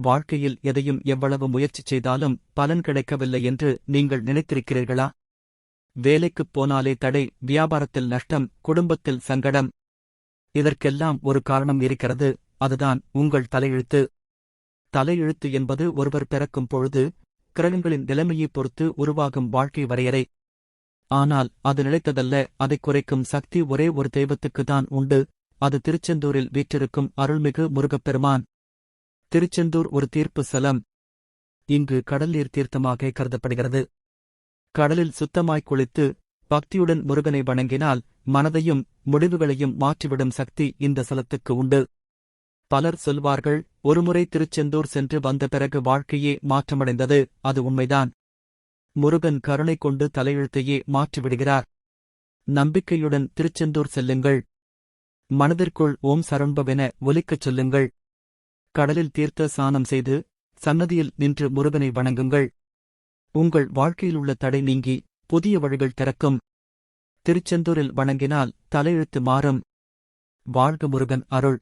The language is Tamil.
வாழ்க்கையில் எதையும் எவ்வளவு முயற்சி செய்தாலும் பலன் கிடைக்கவில்லை என்று நீங்கள் நினைத்திருக்கிறீர்களா? வேலைக்குப் போனாலே தடை வியாபாரத்தில் நஷ்டம் குடும்பத்தில் சங்கடம். இதற்கெல்லாம் ஒரு காரணம் இருக்கிறது அதுதான் உங்கள் தலையெழுத்து. தலையெழுத்து என்பது ஒருவர் பிறக்கும் பொழுது கிரகங்களின் நிலைமையைப் பொறுத்து உருவாகும் வாழ்க்கை வரையறை. ஆனால் அது நிலைத்ததல்ல அதைக் குறைக்கும் சக்தி ஒரே ஒரு தெய்வத்துக்குத்தான் உண்டு அது திருச்செந்தூரில் வீற்றிருக்கும் அருள்மிகு முருகப்பெருமான். திருச்செந்தூர் ஒரு தீர்ப்பு ஸ்தலம் இங்கு கடல் நீர் தீர்த்தமாக கருதப்படுகிறது. கடலில் சுத்தமாய் குளித்து பக்தியுடன் முருகனை வணங்கினால் மனதையும் முடிவுகளையும் மாற்றிவிடும் சக்தி இந்த ஸ்தலத்துக்கு உண்டு. பலர் சொல்வார்கள் ஒருமுறை திருச்செந்தூர் சென்று வந்த பிறகு வாழ்க்கையே மாற்றமடைந்தது அது உண்மைதான். முருகன் கருணை கொண்டு தலையெழுத்தையே மாற்றிவிடுகிறார். நம்பிக்கையுடன் திருச்செந்தூர் செல்லுங்கள். மனதிற்குள் ஓம் சரண்பவென ஒலிக்கச் சொல்லுங்கள். கடலில் தீர்த்த சானம் செய்து சன்னதியில் நின்று முருகனை வணங்குங்கள். உங்கள் வாழ்க்கையில் உள்ள தடை நீங்கி புதிய வழிகள் திறக்கும். திருச்செந்தூரில் வணங்கினால் தலையெழுத்து மாறும். வாழ்க முருகன் அருள்.